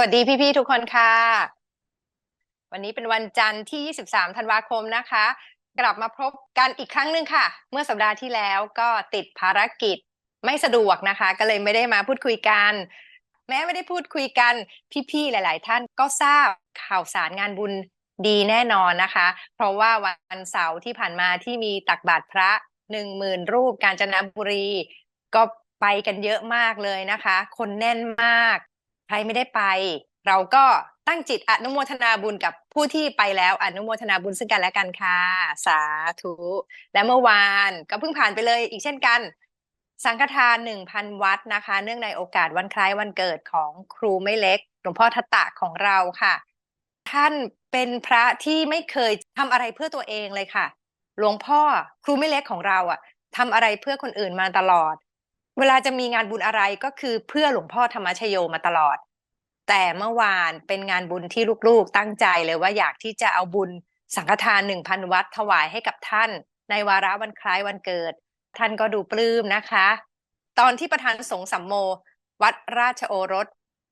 วัสดีพี่ ๆ ทุกคนค่ะ วันนี้เป็นวันจันทร์ที่ 23 ธันวาคมนะคะ กลับมาพบกันอีกครั้งหนึ่งค่ะ เมื่อสัปดาห์ที่แล้วก็ติดภารกิจไม่สะดวกนะคะ ก็เลยไม่ได้มาพูดคุยกัน แม้ไม่ได้พูดคุยกันพี่ ๆ หลาย ๆ ท่านก็ทราบข่าวสารงานบุญดีแน่นอนนะคะ เพราะว่าวันเสาร์ที่ผ่านมาที่มีตักบาตรพระหนึ่งหมื่นรูปกาญจนบุรี ก็ไปกันเยอะมากเลยนะคะ คนแน่นมาก ใครไม่ได้ไป เราก็ตั้งจิตอนุโมทนาบุญกับผู้ที่ไปแล้วอนุโมทนาบุญซึ่งกันและกันค่ะ สาธุ และเมื่อวานก็เพิ่งผ่านไปเลยอีกเช่นกัน สังฆทานหนึ่งพันวัดนะคะ เนื่องในโอกาสวันคล้ายวันเกิดของครูไม่เล็กหลวงพ่อทัตตะของเราค่ะ ท่านเป็นพระที่ไม่เคยทำอะไรเพื่อตัวเองเลยค่ะ หลวงพ่อครูไม่เล็กของเราอะทำอะไรเพื่อคนอื่นมาตลอด เวลาจะมีงานบุญอะไรก็คือเพื่อหลวงพ่อธรรมชโยมาตลอด แต่เมื่อวานเป็นงานบุญที่ลูกๆตั้งใจเลยว่าอยากที่จะเอาบุญสังฆทานหนึ่งพันวัดถวายให้กับท่าน ในวาระวันคล้ายวันเกิด ท่านก็ดูปลื้มนะคะ ตอนที่ประธานสงฆ์สัมโม วัดราชโอรส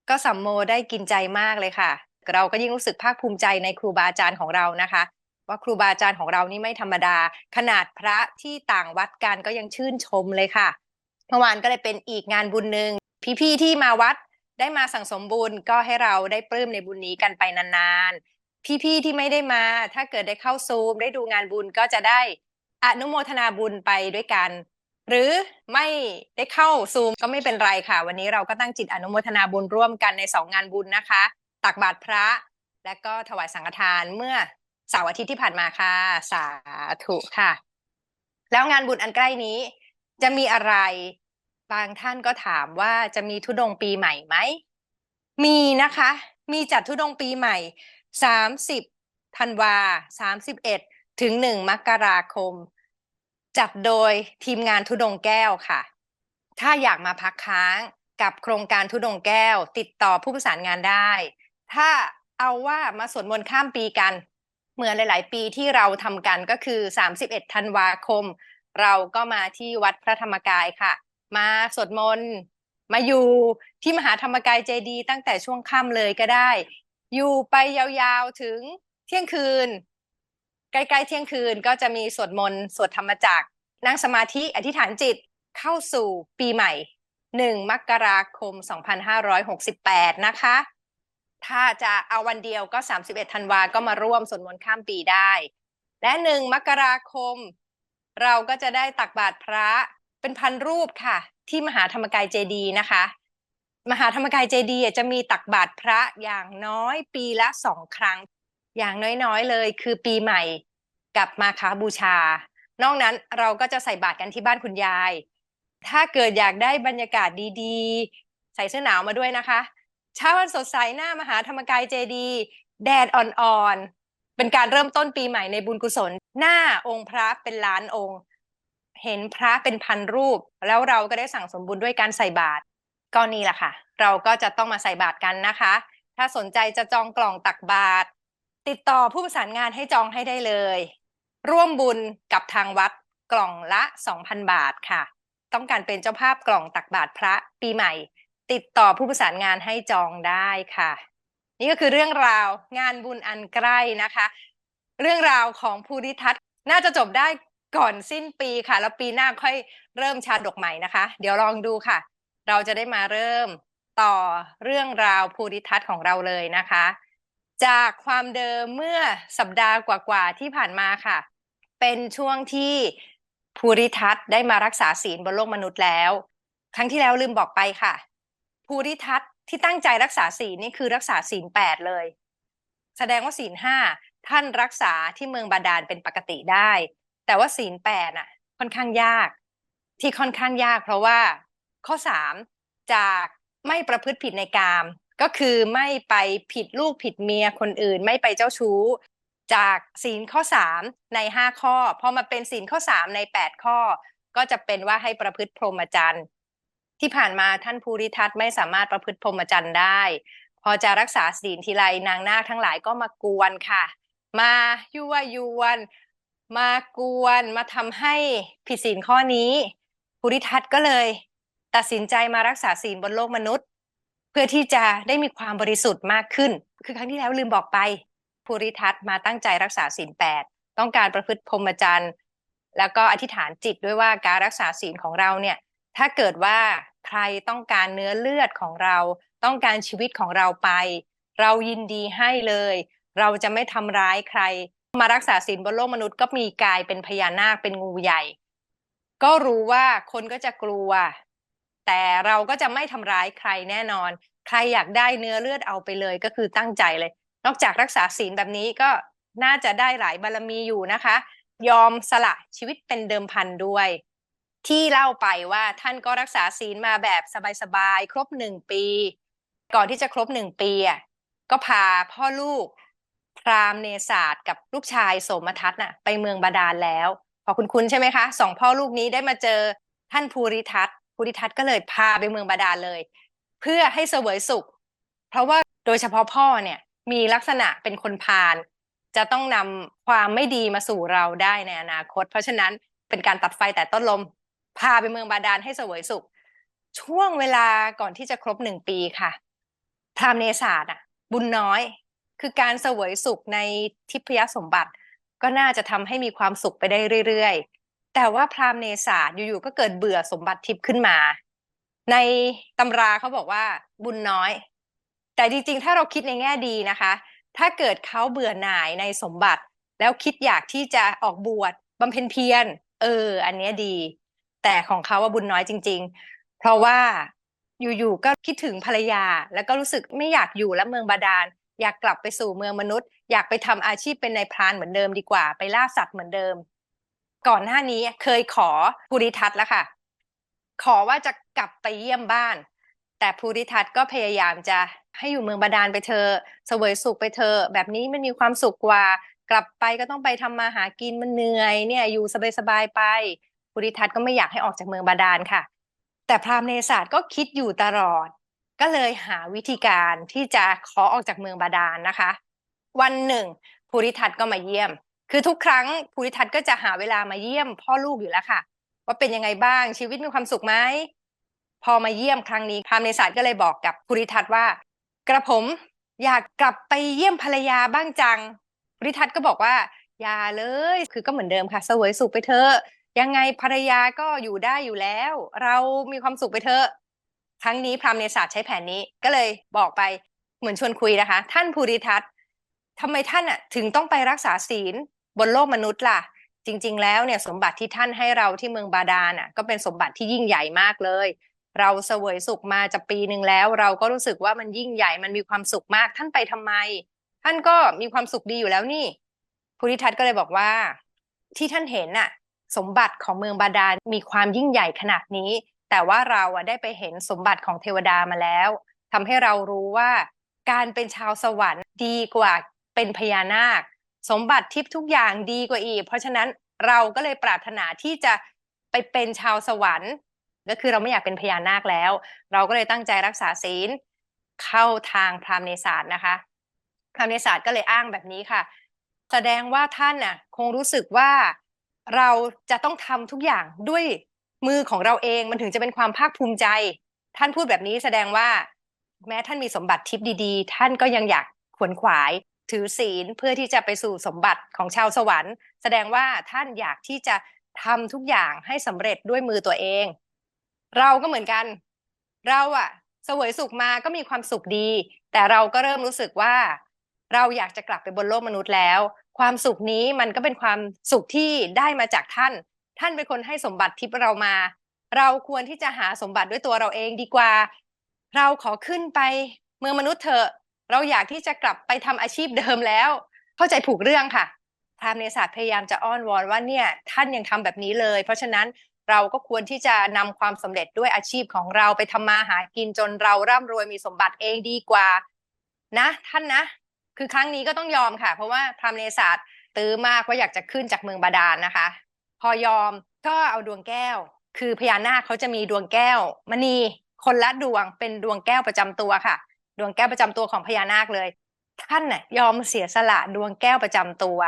ก็สัมโมได้กินใจมากเลยค่ะ เราก็ยิ่งรู้สึกภาคภูมิใจในครูบาอาจารย์ของเรานะคะ ว่าครูบาอาจารย์ของเรานี่ไม่ธรรมดา ขนาดพระที่ต่างวัดกันก็ยังชื่นชมเลยค่ะ เมื่อวานก็เลยเป็นอีกงานบุญหนึ่งพี่ๆที่มาวัดได้มาสั่งสมบุญก็ให้เราได้ปลื้มในบุญนี้กันไปนานๆ พี่ๆที่ไม่ได้มา ถ้าเกิดได้เข้าซูม ได้ดูงานบุญก็จะได้อนุโมทนาบุญไปด้วยกัน หรือไม่ได้เข้าซูมก็ไม่เป็นไรค่ะ วันนี้เราก็ตั้งจิตอนุโมทนาบุญร่วมกันในสองงานบุญนะคะ ตักบาตรพระ และก็ถวายสังฆทานเมื่อเสาร์อาทิตย์ที่ผ่านมาค่ะ สาธุค่ะ แล้วงานบุญอันใกล้นี้ จะมีอะไร บางท่านก็ถามว่าจะมีทุดงปีใหม่ไหม มีนะคะ มีจัดทุดงปีใหม่ 30ธันวา31 ถึง 1 มกราคม จัดโดยทีมงานทุดงแก้วค่ะ ถ้าอยากมาพักค้างกับโครงการทุดงแก้ว ติดต่อผู้ประสานงานได้ ถ้าเอาว่ามาสวดมนต์ข้ามปีกัน เหมือนหลาย ๆ ปีที่เราทำกันก็คือ 31ธันวาคม เราก็มาที่วัดพระธรรมกายค่ะ มาสวดมนต์มาอยู่ที่มหาธรรมกายเจดีตั้งแต่ช่วงค่ำเลยก็ได้ อยู่ไปยาวๆถึงเที่ยงคืน ใกล้ๆเที่ยงคืนก็จะมีสวดมนต์สวดธรรมจักรนั่งสมาธิอธิษฐานจิตเข้าสู่ปีใหม่1มกราคม 2568 นะคะ ถ้าจะเอาวันเดียวก็ 31 ธันวาก็มาร่วมสวดมนต์ข้ามปีได้ และ1มกราคม เราก็จะได้ตักบาตรพระเป็นพันรูปค่ะ ที่มหาธรรมกายเจดีนะคะ มหาธรรมกายเจดีจะมีตักบาตรพระอย่างน้อยปีละสองครั้ง อย่างน้อยๆเลย คือปีใหม่กับมาคาบูชา นอกนั้นเราก็จะใส่บาตรกันที่บ้านคุณยาย ถ้าเกิดอยากได้บรรยากาศดีๆ ใส่เสื้อหนาวมาด้วยนะคะเช้าวันสดใสหน้ามหาธรรมกายเจดี แดดอ่อนๆ เป็นการเริ่มต้นปีใหม่ในบุญกุศล หน้าองค์พระเป็นล้านองค์ เห็นพระเป็นพันรูป แล้วเราก็ได้สั่งสมบุญด้วยการใส่บาตรก็นี่แหละค่ะ เราก็จะต้องมาใส่บาตรกันนะคะ ถ้าสนใจจะจองกล่องตักบาตรติดต่อผู้ประสานงานให้จองให้ได้เลย ร่วมบุญกับทางวัดกล่องละ 2,000 บาทค่ะ ต้องการเป็นเจ้าภาพกล่องตักบาตรพระปีใหม่ ติดต่อผู้ประสานงานให้จองได้ค่ะ นี่ก็คือเรื่องราวงานบุญอันใกล้นะคะ เรื่องราวของภูริทัศน์น่าจะจบได้ก่อนสิ้นปีค่ะ แล้วปีหน้าค่อยเริ่มชาดกใหม่นะคะ เดี๋ยวลองดูค่ะ เราจะได้มาเริ่มต่อเรื่องราวภูริทัศน์ของเราเลยนะคะ จากความเดิมเมื่อสัปดาห์กว่าๆที่ผ่านมาค่ะ เป็นช่วงที่ภูริทัศน์ได้มารักษาศีลบนโลกมนุษย์แล้ว ครั้งที่แล้วลืมบอกไปค่ะภูริทัศน์ ที่ตั้งใจรักษาศีลนี่คือรักษาศีลแปดเลย แสดงว่าศีลห้าท่านรักษาที่เมืองบาดาลเป็นปกติได้ แต่ว่าศีลแปดน่ะ ค่อนข้างยาก ที่ค่อนข้างยาก เพราะว่าข้อสามจากไม่ประพฤติผิดในกาม ก็คือไม่ไปผิดลูกผิดเมียคนอื่น ไม่ไปเจ้าชู้ จากศีลข้อสามในห้าข้อพอมาเป็นศีลข้อสามในแปดข้อ ก็จะเป็นว่าให้ประพฤติพรหมจรรย์ ที่ผ่านมาท่านภูริทัศน์ไม่สามารถประพฤติพรหมจรรย์ได้ พอจะรักษาศีลทีไรนางนาคทั้งหลายก็มากวนค่ะ มายั่วยวน มากวนมาทำให้ผิดศีลข้อนี้ ภูริทัศน์ก็เลย ตัดสินใจมารักษาศีลบนโลกมนุษย์ เพื่อที่จะได้มีความบริสุทธิ์มากขึ้น คือครั้งที่แล้วลืมบอกไป ภูริทัศน์มาตั้งใจรักษาศีลแปดต้องการประพฤติพรหมจรรย์แล้วก็อธิษฐานจิตด้วยว่าการรักษาศีลของเราเนี่ย ถ้าเกิดว่าใครต้องการเนื้อเลือดของเราต้องการชีวิตของเราไป เรายินดีให้เลย เราจะไม่ทำร้ายใคร มารักษาศีลบนโลกมนุษย์ก็มีกายเป็นพญานาคเป็นงูใหญ่ ก็รู้ว่าคนก็จะกลัว แต่เราก็จะไม่ทำร้ายใครแน่นอน ใครอยากได้เนื้อเลือดเอาไปเลยก็คือตั้งใจเลย นอกจากรักษาศีลแบบนี้ก็น่าจะได้หลายบารรมีอยู่นะคะ ยอมสละชีวิตเป็นเดิมพันด้วย ที่เล่าไปว่าท่านก็รักษาศีลมาแบบสบายๆ ครบหนึ่งปี ก่อนที่จะครบหนึ่งปีอะก็พาพ่อลูก พรามเนศาสตร์กับลูกชายโสมทัศน์น่ะไปเมืองบาดาลแล้ว พอคุณคุณใช่ไหมคะสองพ่อลูกนี้ได้มาเจอท่านภูริทัศน์ภูริทัศน์ก็เลยพาไปเมืองบาดาลเลย เพื่อให้เสวยสุข เพราะว่าโดยเฉพาะพ่อเนี่ยมีลักษณะเป็นคนพาลจะต้องนำความไม่ดีมาสู่เราได้ในอนาคต เพราะฉะนั้นเป็นการตัดไฟแต่ต้นลม พาไปเมืองบาดาลให้เสวยสุข ช่วงเวลาก่อนที่จะครบหนึ่งปีค่ะพรามเนศาสตร์อะ บุญน้อย คือการเสวยสุขในทิพยสมบัติ ก็น่าจะทำให้มีความสุขไปได้เรื่อยๆ แต่ว่าพรามเนศาสตร์อยู่ๆก็เกิดเบื่อสมบัติทิพย์ขึ้นมา ในตำราเขาบอกว่าบุญน้อย แต่จริงๆ ถ้าเราคิดในแง่ดีนะคะ ถ้าเกิดเขาเบื่อหน่ายในสมบัติ แล้วคิดอยากที่จะออกบวชบำเพ็ญเพียร เออ อันเนี้ยดี แต่ของเขาว่าบุญน้อยจริง ๆ เพราะว่าอยู่ๆก็คิดถึงภรรยา แล้วก็รู้สึกไม่อยากอยู่และเมืองบาดาล อยากกลับไปสู่เมืองมนุษย์ อยากไปทำอาชีพเป็นนายพรานเหมือนเดิมดีกว่า ไปล่าสัตว์เหมือนเดิม ก่อนหน้านี้เคยขอภูริทัศน์แล้วค่ะ ขอว่าจะกลับไปเยี่ยมบ้าน แต่ภูริทัศน์ก็พยายามจะให้อยู่เมืองบาดาลไปเธอเสวยสุขไปเธอแบบนี้มันมีความสุขกว่ากลับไปก็ต้องไปทำมาหากินมันเหนื่อยเนี่ยอยู่สบายๆไป ภูริทัศน์ก็ไม่อยากให้ออกจากเมืองบาดาลค่ะ แต่พราหมณ์เนศาสตร์ก็คิดอยู่ตลอด ก็เลยหาวิธีการที่จะขอออกจากเมืองบาดาลนะคะ วันหนึ่งภูริทัศน์ก็มาเยี่ยม คือทุกครั้งภูริทัศน์ก็จะหาเวลามาเยี่ยม พ่อลูกอยู่แล้วค่ะ ว่าเป็นยังไงบ้างชีวิตมีความสุขไหมพอมาเยี่ยมครั้งนี้พราหมณ์เนศาสตร์ก็เลยบอกกับภูริทัศน์ว่า กระผมอยากกลับไปเยี่ยมภรรยาบ้างจังภูริทัศน์ก็บอกว่าอย่าเลย คือก็เหมือนเดิมค่ะ เสวยสุขไปเถอะ ยังไงภรรยาก็อยู่ได้อยู่แล้ว เรามีความสุขไปเถอะครั้งนี้พรามเนศาสตร์ใช้แผนนี้ก็เลยบอกไปเหมือนชวนคุยนะคะ ท่านภูริทัศน์ทำไมท่านอะถึงต้องไปรักษาศีลบนโลกมนุษย์ล่ะ จริง ๆ แล้วเนี่ยสมบัติที่ท่านให้เราที่เมืองบาดาลอะ ก็เป็นสมบัติที่ยิ่งใหญ่มากเลย เราเสวยสุขมาจะปีหนึ่งแล้ว เราก็รู้สึกว่ามันยิ่งใหญ่มันมีความสุขมาก ท่านไปทำไม ท่านก็มีความสุขดีอยู่แล้วนี่ภูริทัศน์ก็เลยบอกว่า ที่ท่านเห็นน่ะ สมบัติของเมืองบาดาลมีความยิ่งใหญ่ขนาดนี้ แต่ว่าเราได้ไปเห็นสมบัติของเทวดามาแล้วทำให้เรารู้ว่า การเป็นชาวสวรรค์ดีกว่าเป็นพญานาค สมบัติทิพย์ทุกอย่างดีกว่าอีก เพราะฉะนั้นเราก็เลยปรารถนาที่จะไปเป็นชาวสวรรค์ ก็คือเราไม่อยากเป็นพญานาคแล้ว เราก็เลยตั้งใจรักษาศีล เข้าทางพรามเนศาสตร์นะคะพรามเนศาสตร์ก็เลยอ้างแบบนี้ค่ะ แสดงว่าท่านน่ะ คงรู้สึกว่า เราจะต้องทำทุกอย่างด้วยมือของเราเองมันถึงจะเป็นความภาคภูมิใจ ท่านพูดแบบนี้แสดงว่า แม้ท่านมีสมบัติทิพย์ดีๆ ท่านก็ยังอยากขวนขวาย ถือศีลเพื่อที่จะไปสู่สมบัติของชาวสวรรค์ แสดงว่าท่านอยากที่จะทำทุกอย่างให้สำเร็จด้วยมือตัวเอง เราก็เหมือนกัน เราอะสวยสุขมาก็มีความสุขดี แต่เราก็เริ่มรู้สึกว่า เราอยากจะกลับไปบนโลกมนุษย์แล้ว ความสุขนี้มันก็เป็นความสุขที่ได้มาจากท่าน ท่านเป็นคนให้สมบัติทิพย์เรามา เราควรที่จะหาสมบัติด้วยตัวเราเองดีกว่า เราขอขึ้นไปเมืองมนุษย์เถอะเราอยากที่จะกลับไปทำอาชีพเดิมแล้ว เข้าใจผูกเรื่องค่ะพรามเนศาสตร์พยายามจะอ้อนวอนว่าเนี่ยท่านยังทำแบบนี้เลย เพราะฉะนั้นเราก็ควรที่จะนำความสำเร็จด้วยอาชีพของเราไปทำมาหากินจนเราร่ำรวยมีสมบัติเองดีกว่า นะ ท่านนะ คือครั้งนี้ก็ต้องยอมค่ะ เพราะว่าพรามเนศาสตร์ตื้อมากว่าอยากจะขึ้นจากเมืองบาดาลนนะคะ พอยอมก็เอาดวงแก้ว คือพญานาคเขาจะมีดวงแก้วมณีคนละดวงเป็นดวงแก้วประจำตัวค่ะ ดวงแก้วประจำตัวของพญานาคเลย ท่านน่ยยอมเสียสละดวงแก้วประจำตัว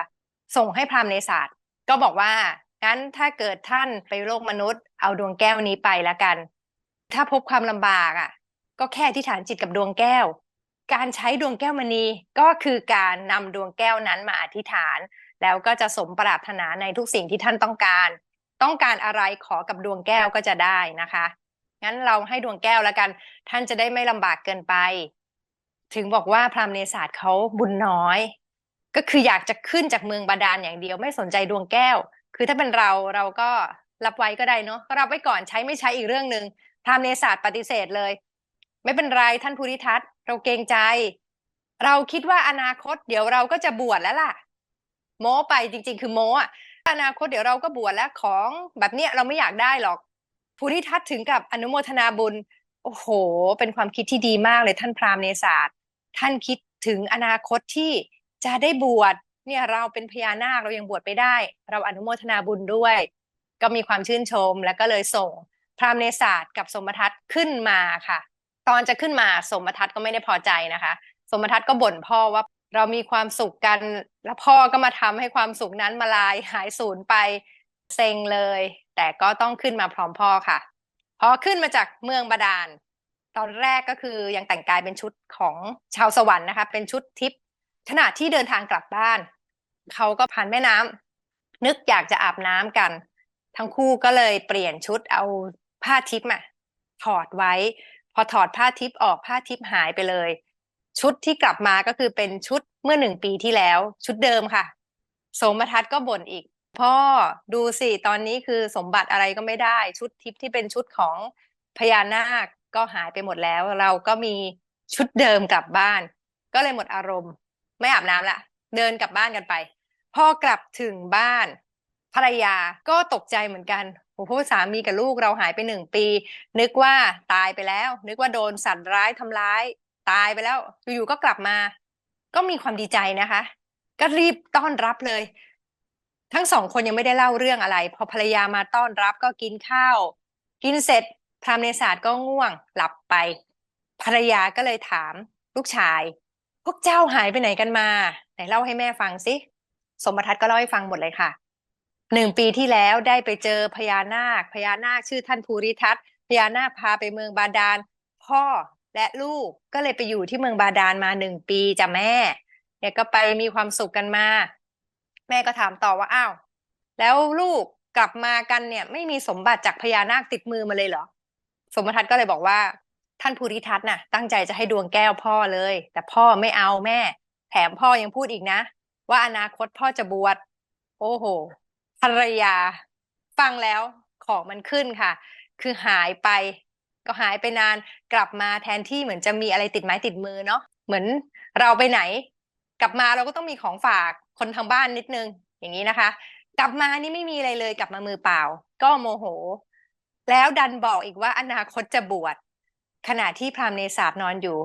ส่งให้พรามเนศาสตร์ก็บอกว่างั้นถ้าเกิดท่านไปโลกมนุษย์ เอาดวงแก้วนี้ไปแล้วกัน ถ้าพบความลำบากอะ ก็แค่อธิษฐานจิตกับดวงแก้ว การใช้ดวงแก้วมณีก็คือการนำดวงแก้วนั้นมาอธิษฐาน แล้วก็จะสมปรารถนาในทุกสิ่งที่ท่านต้องการ ต้องการอะไรขอกับดวงแก้วก็จะได้นะคะ งั้นเราให้ดวงแก้วแล้วกัน ท่านจะได้ไม่ลำบากเกินไป ถึงบอกว่าพราหมณ์เนศาสตร์เขาบุญน้อย ก็คืออยากจะขึ้นจากเมืองบาดาลอย่างเดียวไม่สนใจดวงแก้ว คือถ้าเป็นเราเราก็รับไว้ก็ได้เนาะก็รับไว้ก่อนใช้ไม่ใช้อีกเรื่องหนึ่งพราหมณ์เนศาสตร์ปฏิเสธเลย ไม่เป็นไรท่านภูริทัศน์เราเกรงใจ เราคิดว่าอนาคตเดี๋ยวเราก็จะบวชแล้วล่ะ โม้ไปจริง ๆ คือโม้อะอนาคตเดี๋ยวเราก็บวชแล้วของแบบเนี้ยเราไม่อยากได้หรอกภูริทัศน์ถึงกับอนุโมทนาบุญ โอ้โห เป็นความคิดที่ดีมากเลยท่านพราหมณ์เนศาสตร์ ท่านคิดถึงอนาคตที่จะได้บวชเนี่ยเราเป็นพญานาคเรายังบวชไปได้ เราอนุโมทนาบุญด้วย ก็มีความชื่นชมแล้วก็เลยส่งพราหมณ์เนศาสตร์กับสมทัศน์ขึ้นมาค่ะ ตอนจะขึ้นมาสมทัศน์ก็ไม่ได้พอใจนะคะ สมทัศน์ก็บ่นพ่อว่าเรามีความสุขกัน แล้วพ่อก็มาทำให้ความสุขนั้นมาลายหายสูญไปเซ็งเลย แต่ก็ต้องขึ้นมาพร้อมพ่อค่ะพอขึ้นมาจากเมืองบาดาล ตอนแรกก็คือยังแต่งกายเป็นชุดของชาวสวรรค์นะคะ เป็นชุดทิพย์ขณะที่เดินทางกลับบ้าน เขาก็ผ่านแม่น้ำนึกอยากจะอาบน้ำกัน ทั้งคู่ก็เลยเปลี่ยนชุดเอาผ้าทิพย์อะถอดไว้ อถอดผ้าทิพย์ออกผ้าทิพย์หายไปเลย ชุดที่กลับมาก็คือเป็นชุดเมื่อหนึ่งปีที่แล้ว ชุดเดิมค่ะ สมทัศน์ก็บ่นอีก พ่อดูสิตอนนี้คือสมบัติอะไรก็ไม่ได้ ชุดทิพย์ที่เป็นชุดของพญานาคก็หายไปหมดแล้ว เราก็มีชุดเดิมกลับบ้าน ก็เลยหมดอารมณ์ ไม่อาบน้ำละเดินกลับบ้านกันไป พ่อกลับถึงบ้าน ภรรยาก็ตกใจเหมือนกัน โอ้โหสามีกับลูกเราหายไปหนึ่งปี นึกว่าตายไปแล้ว นึกว่าโดนสัตว์ร้ายทำร้าย ตายไปแล้วอยู่ๆก็กลับมา ก็มีความดีใจนะคะ ก็รีบต้อนรับเลย ทั้งสองคนยังไม่ได้เล่าเรื่องอะไร พอภรรยามาต้อนรับก็กินข้าว กินเสร็จพรามเนศาสตร์ก็ง่วง หลับไป ภรรยาก็เลยถาม ลูกชาย พวกเจ้าหายไปไหนกันมา ไหนเล่าให้แม่ฟังสิสมทัศน์ก็เล่าให้ฟังหมดเลยค่ะ หนึ่งปีที่แล้วได้ไปเจอพญานาค พญานาคชื่อท่านภูริทัศน์พญานาคพาไปเมืองบาดาล พ่อและลูกก็เลยไปอยู่ที่เมืองบาดาลมาหนึ่งปีจ้ะแม่เนี่ยก็ไปมีความสุขกันมา แม่ก็ถามต่อว่าอ้าวแล้วลูกกลับมากันเนี่ย ไม่มีสมบัติจากพญานาคติดมือมาเลยเหรอ สมทัศน์ก็เลยบอกว่า ท่านภูริทัศน์น่ะ ตั้งใจจะให้ดวงแก้วพ่อเลย แต่พ่อไม่เอาแม่ แถมพ่อยังพูดอีกนะ ว่าอนาคตพ่อจะบวชโอ้โห ภรรยา ฟังแล้วของมันขึ้นค่ะ คือหายไป ก็หายไปนานกลับมาแทนที่เหมือนจะมีอะไรติดไม้ติดมือเนาะเหมือนเราไปไหน กลับมาเราก็ต้องมีของฝากคนทางบ้านนิดนึง อย่างนี้นะคะ กลับมานี่ไม่มีอะไรเลย กลับมามือเปล่า ก็โมโห แล้วดันบอกอีกว่าอนาคตจะบวชขณะที่พราหมณ์เนศาสตร์นอนอยู่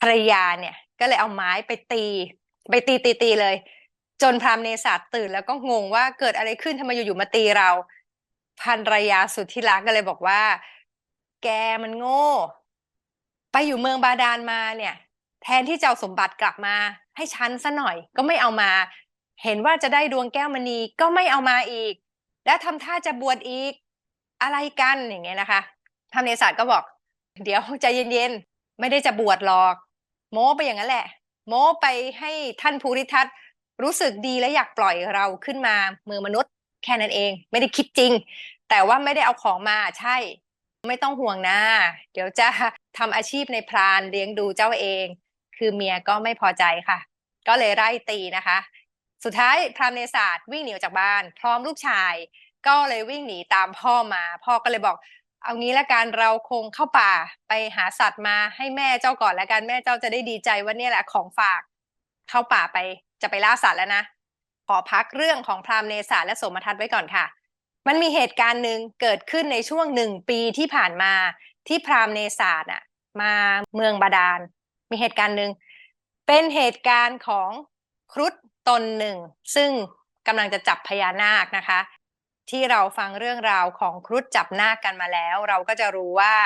ภรรยาเนี่ย ก็เลยเอาไม้ไปตี ไปตีตีตีเลย จนพราหมณ์เนศาสตื่นแล้วก็งงว่าเกิดอะไรขึ้นทำไมอยู่ๆมาตีเราภรรยาสุดที่รักก็เลยบอกว่า แกมันโง่ ไปอยู่เมืองบาดาลมาเนี่ย แทนที่จะเอาสมบัติกลับมา ให้ฉันซะหน่อย ก็ไม่เอามา เห็นว่าจะได้ดวงแก้วมณีก็ไม่เอามาอีก แล้วทำท่าจะบวชอีกอะไรกันอย่างเงี้ยนะคะพระเนศาสตก็บอก เดี๋ยวใจเย็นๆไม่ได้จะบวชหรอก โม้ไปอย่างนั้นแหละ โม้ไปให้ท่านภูริทัศน์ รู้สึกดีและอยากปล่อยเราขึ้นมาเมือมนุษย์ แค่นั้นเอง ไม่ได้คิดจริง แต่ว่าไม่ได้เอาของมาใช่ ไม่ต้องห่วงนะเดี๋ยวจะทำอาชีพในพรานเลี้ยงดูเจ้าเอง คือเมียก็ไม่พอใจค่ะ ก็เลยไล่ตีนะคะ สุดท้ายพรามเนศาสตร์วิ่งหนีออกจากบ้าน พร้อมลูกชาย ก็เลยวิ่งหนีตามพ่อมา พ่อก็เลยบอกเอางี้ละกันเราคงเข้าป่าไปหาสัตว์มาให้แม่เจ้าก่อนละกันแม่เจ้าจะได้ดีใจว่าเนี่ยแหละของฝากเข้าป่าไป จะไปล่าสัตว์แล้วนะ ขอพักเรื่องของพราหมณ์เนศาสและสมทัศน์ไว้ก่อนค่ะ มันมีเหตุการณ์หนึ่งเกิดขึ้นในช่วงหนึ่งปีที่ผ่านมาที่พราหมณ์เนศาสตร์อะมาเมืองบาดาล มีเหตุการณ์หนึ่งเป็นเหตุการณ์ของครุฑตนหนึ่ง ซึ่งกำลังจะจับพญานาคนะคะ ที่เราฟังเรื่องราวของครุฑจับนาคกันมาแล้ว เราก็จะรู้ว่า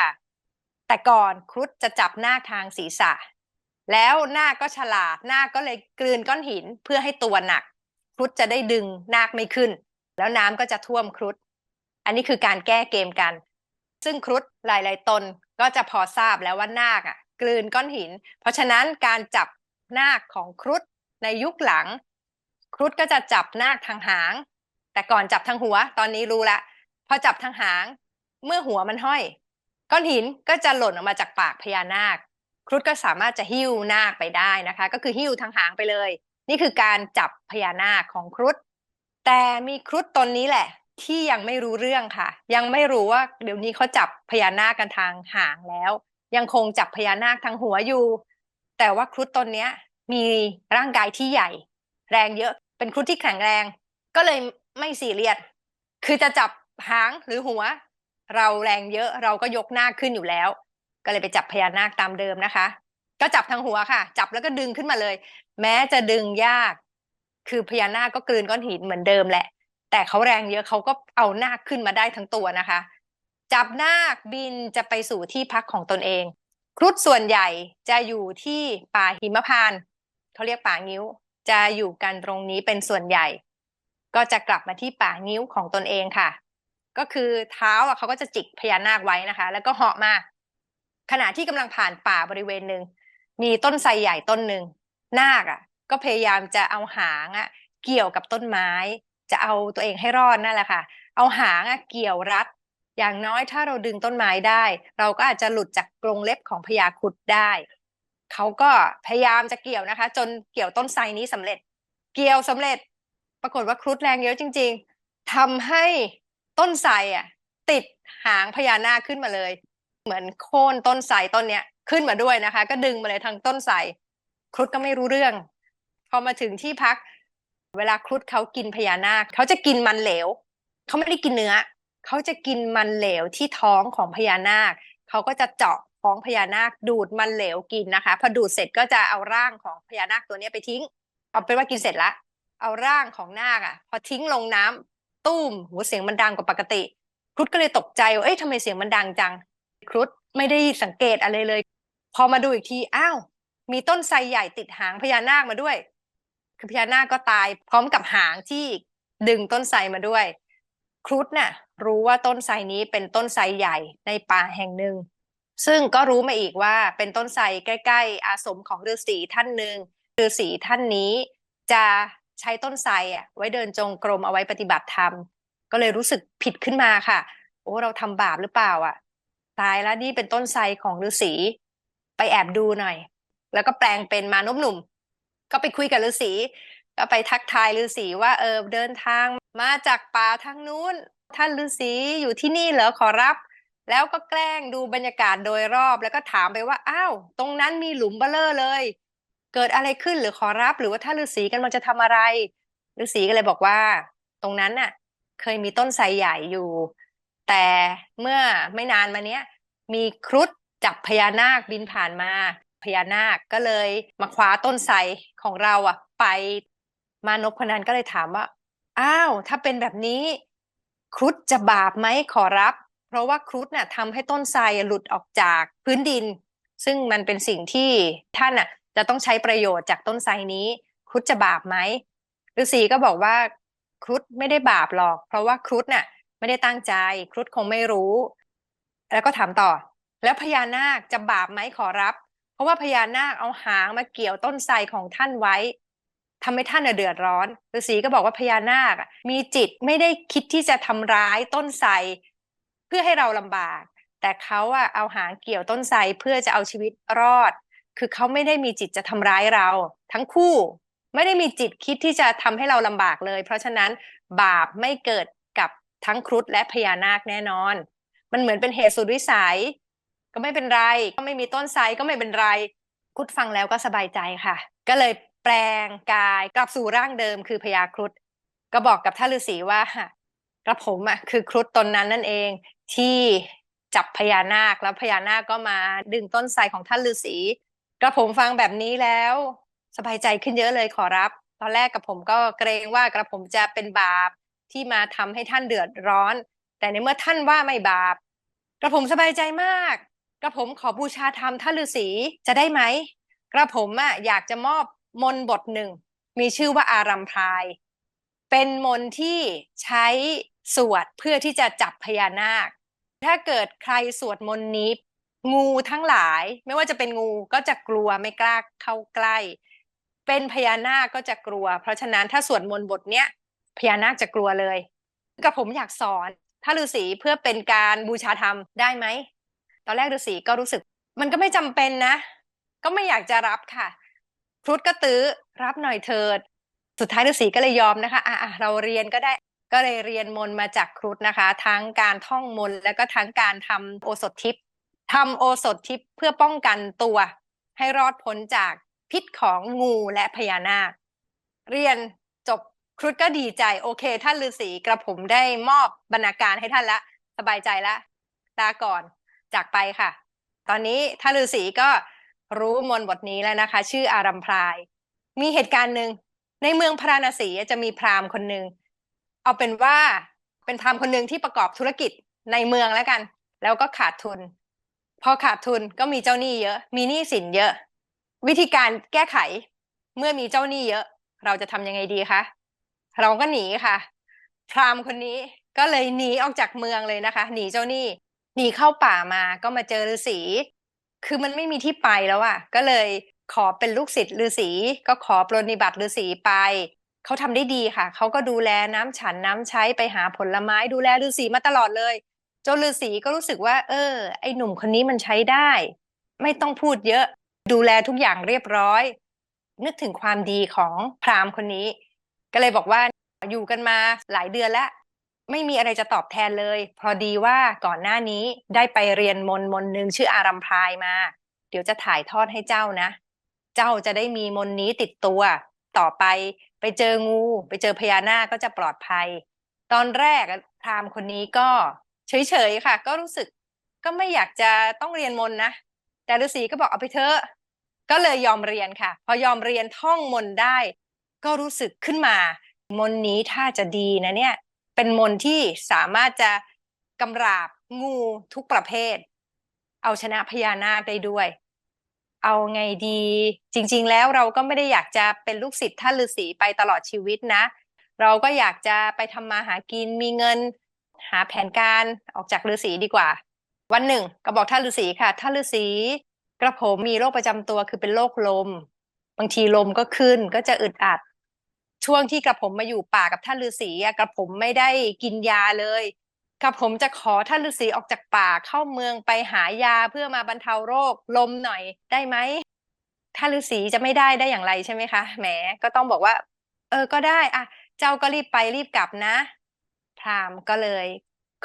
แต่ก่อนครุฑจะจับนาคทางศีรษะ แล้วนาคก็ฉลาดนาคก็เลยกลืนก้อนหินเพื่อให้ตัวหนัก ครุฑจะได้ดึงนาคไม่ขึ้น แล้วน้ำก็จะท่วมครุฑอันนี้คือการแก้เกมกัน ซึ่งครุฑหลาย ๆ ตนก็จะพอทราบแล้วว่านาคอะ กลืนก้อนหิน เพราะฉะนั้นการจับนาคของครุฑในยุคหลัง ครุฑก็จะจับนาคทางหาง แต่ก่อนจับทางหัวตอนนี้รู้ละพอจับทางหาง เมื่อหัวมันห้อย ก้อนหินก็จะหล่นออกมาจากปากพญานาค ครุฑก็สามารถจะหิ้วนาคไปได้นะคะ ก็คือหิ้วทางหางไปเลย นี่คือการจับพญานาคของครุฑแต่มีครุฑตนนี้แหละ ที่ยังไม่รู้เรื่องค่ะ ยังไม่รู้ว่าเดี๋ยวนี้เขาจับพญานาคกันทางหางแล้ว ยังคงจับพญานาคทางหัวอยู่ แต่ว่าครุฑตนเนี้ยมีร่างกายที่ใหญ่ แรงเยอะเป็นครุฑที่แข็งแรง ก็เลยไม่ซีเรียสคือจะจับหางหรือหัว เราแรงเยอะเราก็ยกหน้าขึ้นอยู่แล้ว ก็เลยไปจับพญานาคตามเดิมนะคะ ก็จับทางหัวค่ะ จับแล้วก็ดึงขึ้นมาเลย แม้จะดึงยาก คือพญานาคก็กลืนก้อนหินเหมือนเดิมแหละ แต่เขาแรงเยอะเขาก็เอานาคขึ้นมาได้ทั้งตัวนะคะ จับนาคบินจะไปสู่ที่พักของตนเอง ครุฑส่วนใหญ่จะอยู่ที่ป่าหิมพานเขาเรียกป่างิ้ว จะอยู่กันตรงนี้เป็นส่วนใหญ่ ก็จะกลับมาที่ป่างิ้วของตนเองค่ะก็คือเท้าอะเขาก็จะจิกพญานาคไว้นะคะ แล้วก็เหาะมา ขณะที่กำลังผ่านป่าบริเวณหนึ่งมีต้นไทรใหญ่ต้นหนึ่งนาคอะ ก็พยายามจะเอาหางอะ เกี่ยวกับต้นไม้ จะเอาตัวเองให้รอดนั่นแหละค่ะ เอาหางอะเกี่ยวรัด อย่างน้อยถ้าเราดึงต้นไม้ได้ เราก็อาจจะหลุดจากกรงเล็บของพญาครุดได้เขาก็พยายามจะเกี่ยวนะคะ จนเกี่ยวต้นไทรนี้สำเร็จ เกี่ยวสำเร็จ ปรากฏว่าครุฑแรงเยอะจริง ๆทำให้ต้นไทรอะ ติดหางพญานาคขึ้นมาเลย เหมือนโค่นต้นไทรต้นเนี้ยขึ้นมาด้วยนะคะ ก็ดึงมาเลยทั้งต้นไทรครุฑก็ไม่รู้เรื่อง พอมาถึงที่พัก เวลาครุฑเขากินพญานาคเขาจะกินมันเหลวเขาไม่ได้กินเนื้อเขาจะกินมันเหลวที่ท้องของพญานาคเขาก็จะเจาะท้องพญานาคดูดมันเหลวกินนะคะ พอดูดเสร็จก็จะเอาร่างของพญานาคตัวนี้ไปทิ้ง เอาเป็นว่ากินเสร็จละเอาร่างของนาคอะ พอทิ้งลงน้ำตุ้มหัวเสียงมันดังกว่าปกติครุฑก็เลยตกใจว่าเอ้ยทำไมเสียงมันดังจัง ครุฑไม่ได้สังเกตอะไรเลย พอมาดูอีกทีอ้าวมีต้นไทรใหญ่ติดหางพญานาคมาด้วย คือพญานาคก็ตายพร้อมกับหางที่ดึงต้นไทรมาด้วย ครุฑน่ะ รู้ว่าต้นไทรนี้เป็นต้นไทรใหญ่ในป่าแห่งหนึ่ง ซึ่งก็รู้มาอีกว่าเป็นต้นไทรใกล้ ๆ อาสมของฤาษีท่านหนึ่งฤาษีท่านนี้จะใช้ต้นไทรอะ ไว้เดินจงกรมเอาไว้ปฏิบัติธรรม ก็เลยรู้สึกผิดขึ้นมาค่ะ โอ้เราทำบาปหรือเปล่าอะ ตายแล้วนี่เป็นต้นไทรของฤาษีไปแอบดูหน่อย แล้วก็แปลงเป็นมานพหนุ่ม ก็ไปคุยกับฤาษีก็ไปทักทายฤาษีว่าเออเดินทางมาจากป่าทางนู้น ท่านฤาษีอยู่ที่นี่เหรอขอรับ แล้วก็แกล้งดูบรรยากาศโดยรอบ แล้วก็ถามไปว่าอ้าวตรงนั้นมีหลุมเบลเลอร์เลย เกิดอะไรขึ้นหรือขอรับ หรือว่าท่านฤาษีกันมันจะทำอะไรฤาษีก็เลยบอกว่า ตรงนั้นน่ะ เคยมีต้นไทรใหญ่อยู่ แต่เมื่อไม่นานมาเนี้ยมีครุฑจับพญานาคบินผ่านมาพญานาคก็เลยมาคว้าต้นไทรของเราอะไปมานพคนนั้นก็เลยถามว่า อ้าว ถ้าเป็นแบบนี้ ครุฑจะบาปไหมขอรับ เพราะว่าครุฑน่ะทำให้ต้นไทรหลุดออกจากพื้นดิน ซึ่งมันเป็นสิ่งที่ท่านอะ จะต้องใช้ประโยชน์จากต้นไทรนี้ ครุฑจะบาปไหมฤาษีก็บอกว่าครุฑไม่ได้บาปหรอก เพราะว่าครุฑน่ะ ไม่ได้ตั้งใจ ครุฑคงไม่รู้ แล้วก็ถามต่อ แล้วพญานาคจะบาปไหมขอรับ เพราะว่าพญานาคเอาหางมาเกี่ยวต้นไทรของท่านไว้ทำให้ท่านเดือดร้อนฤาษีก็บอกว่าพญานาคมีจิตไม่ได้คิดที่จะทำร้ายต้นไทรเพื่อให้เราลำบาก แต่เขาอะเอาหางเกี่ยวต้นไทรเพื่อจะเอาชีวิตรอด คือเขาไม่ได้มีจิตจะทำร้ายเรา ทั้งคู่ไม่ได้มีจิตคิดที่จะทำให้เราลำบากเลย เพราะฉะนั้นบาปไม่เกิด ทั้งครุฑและพญานาคแน่นอน มันเหมือนเป็นเหตุสุดวิสัย ก็ไม่เป็นไร ก็ไม่มีต้นไทรก็ไม่เป็นไรครุฑฟังแล้วก็สบายใจค่ะ ก็เลยแปลงกายกลับสู่ร่างเดิมคือพญาครุฑก็บอกกับท่านฤาษีว่ากระผมอะคือครุฑตนนั้นนั่นเองที่จับพญานาคแล้วพญานาคก็มาดึงต้นไทรของท่านฤาษีกระผมฟังแบบนี้แล้ว สบายใจขึ้นเยอะเลยขอรับ ตอนแรกกับผมก็เกรงว่ากระผมจะเป็นบาป ที่มาทำให้ท่านเดือดร้อน แต่ในเมื่อท่านว่าไม่บาป กระผมสบายใจมาก กระผมขอบูชาธรรมท่านฤาษีจะได้ไหม กระผมอะอยากจะมอบมนบทหนึ่ง มีชื่อว่าอารัมพาย เป็นมนที่ใช้สวดเพื่อที่จะจับพญานาค ถ้าเกิดใครสวดมนนี้ งูทั้งหลาย ไม่ว่าจะเป็นงูก็จะกลัวไม่กล้าเข้าใกล้ เป็นพญานาคก็จะกลัว เพราะฉะนั้นถ้าสวดมนต์บทเนี้ย พญานาคจะกลัวเลยกับผมอยากสอนถ้าฤาษีเพื่อเป็นการบูชาธรรมได้ไหมตอนแรกฤาษีก็รู้สึก มันก็ไม่จำเป็นนะ ก็ไม่อยากจะรับค่ะครุฑก็ตื้อรับหน่อยเถิด สุดท้ายฤาษีก็เลยยอมนะคะอะเราเรียนก็ได้ก็เลยเรียนมนมาจากครุฑนะคะ ทั้งการท่องมนแล้วก็ทั้งการทำโอสถทิพย์ทำโอสถทิพย์เพื่อป้องกันตัว ให้รอดพ้นจากพิษของงูและพญานาค เรียนจบ ครุฑก็ดีใจโอเค ท่านฤาษีกระผมได้มอบบรรณาการให้ท่านละสบายใจละลาก่อนจากไปค่ะ ตอนนี้ท่านฤาษีก็รู้มนบทนี้แล้วนะคะ ชื่ออารัมพราย มีเหตุการณ์หนึ่งในเมืองพราณสีจะมีพราหมณ์คนหนึ่งเอาเป็นว่าเป็นพราหมณ์คนหนึ่งที่ประกอบธุรกิจในเมืองแล้วกัน แล้วก็ขาดทุน พอขาดทุนก็มีเจ้าหนี้เยอะ มีหนี้สินเยอะ วิธีการแก้ไขเมื่อมีเจ้าหนี้เยอะ เราจะทำยังไงดีคะ เราก็หนีค่ะ พรามคนนี้ก็เลยหนีออกจากเมืองเลยนะคะ หนีเจ้าหนี้หนีเข้าป่ามาก็มาเจอฤาษีคือมันไม่มีที่ไปแล้วอะก็เลยขอเป็นลูกศิษย์ฤาษีก็ขอปรนิบัติฤาษีไปเขาทำได้ดีค่ะเขาก็ดูแลน้ำฉันน้ำใช้ไปหาผลไม้ดูแลฤาษีมาตลอดเลยจนฤาษีก็รู้สึกว่า เออ ไอหนุ่มคนนี้มันใช้ได้ ไม่ต้องพูดเยอะ ดูแลทุกอย่างเรียบร้อย นึกถึงความดีของพราหมณ์คนนี้ ก็เลยบอกว่าอยู่กันมาหลายเดือนแล้ว ไม่มีอะไรจะตอบแทนเลย พอดีว่าก่อนหน้านี้ได้ไปเรียนมนมนหนึ่งชื่ออารัมพายมา เดี๋ยวจะถ่ายทอดให้เจ้านะ เจ้าจะได้มีมนนี้ติดตัว ต่อไปไปเจองู ไปเจอพญานาคก็จะปลอดภัย ตอนแรกพรามคนนี้ก็เฉยๆค่ะ ก็รู้สึกก็ไม่อยากจะต้องเรียนมนนะ แต่ฤาษีก็บอกเอาไปเถอะก็เลยยอมเรียนค่ะ พอยอมเรียนท่องมนได้ ก็รู้สึกขึ้นมา มนนี้ถ้าจะดีนะเนี่ย เป็นมนที่สามารถจะกำราบงูทุกประเภท เอาชนะพญานาคได้ด้วย เอาไงดี จริง ๆ แล้วเราก็ไม่ได้อยากจะเป็นลูกศิษย์ท่านฤาษีไปตลอดชีวิตนะ เราก็อยากจะไปทำมาหากินมีเงิน หาแผนการออกจากฤาษีดีกว่า วันหนึ่ง ก็บอกท่านฤาษีค่ะท่านฤาษีกระผมมีโรคประจำตัวคือเป็นโรคลม บางทีลมก็ขึ้นก็จะอึดอัด ช่วงที่กระผมมาอยู่ป่ากับท่านฤาษีกระผมไม่ได้กินยาเลยกระผมจะขอท่านฤาษีออกจากป่าเข้าเมืองไปหายาเพื่อมาบรรเทาโรคลมหน่อยได้ไหมท่านฤาษีจะไม่ได้ได้อย่างไรใช่ไหมคะแหมก็ต้องบอกว่า เออก็ได้อะเจ้าก็รีบไปรีบกลับนะ พราหมณ์ก็เลย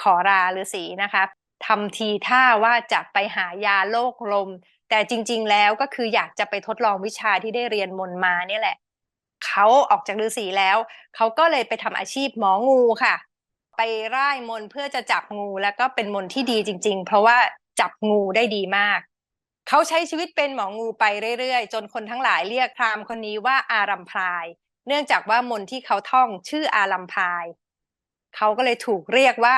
ขอราฤาษีนะคะทำทีท่าว่าจะไปหายาโรคลม แต่จริง ๆ แล้วก็คืออยากจะไปทดลองวิชาที่ได้เรียนมนมาเนี่ยแหละ เขาออกจากฤาษีแล้ว เขาก็เลยไปทำอาชีพหมองูค่ะ ไปร่ายมนเพื่อจะจับงูแล้วก็เป็นมนที่ดีจริง ๆ เพราะว่าจับงูได้ดีมากเขาใช้ชีวิตเป็นหมองูไปเรื่อยๆ จนคนทั้งหลายเรียกพรามคนนี้ว่าอารัมพาย เนื่องจากว่ามนที่เขาท่องชื่ออารัมพายเขาก็เลยถูกเรียกว่า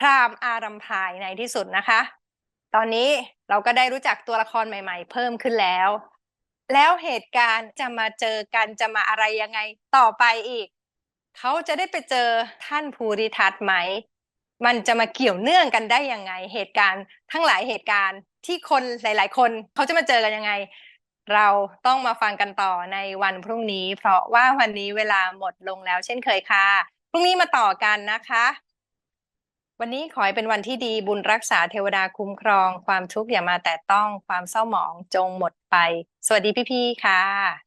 พรามอารัมพายในที่สุดนะคะ ตอนนี้เราก็ได้รู้จักตัวละครใหม่ ๆ เพิ่มขึ้นแล้ว แล้วเหตุการณ์จะมาเจอกันจะมาอะไรยังไงต่อไปอีก เขาจะได้ไปเจอท่านภูริทัตไหม มันจะมาเกี่ยวเนื่องกันได้ยังไง เหตุการณ์ทั้งหลายเหตุการณ์ที่คนหลาย ๆ คนเขาจะมาเจอกันยังไง เราต้องมาฟังกันต่อในวันพรุ่งนี้ เพราะว่าวันนี้เวลาหมดลงแล้วเช่นเคยค่ะ พรุ่งนี้มาต่อกันนะคะ วันนี้ขอให้เป็นวันที่ดีบุญรักษาเทวดาคุ้มครอง ความทุกข์อย่ามาแต่ต้องความเศร้าหมองจงหมดไป สวัสดีพี่ๆค่ะ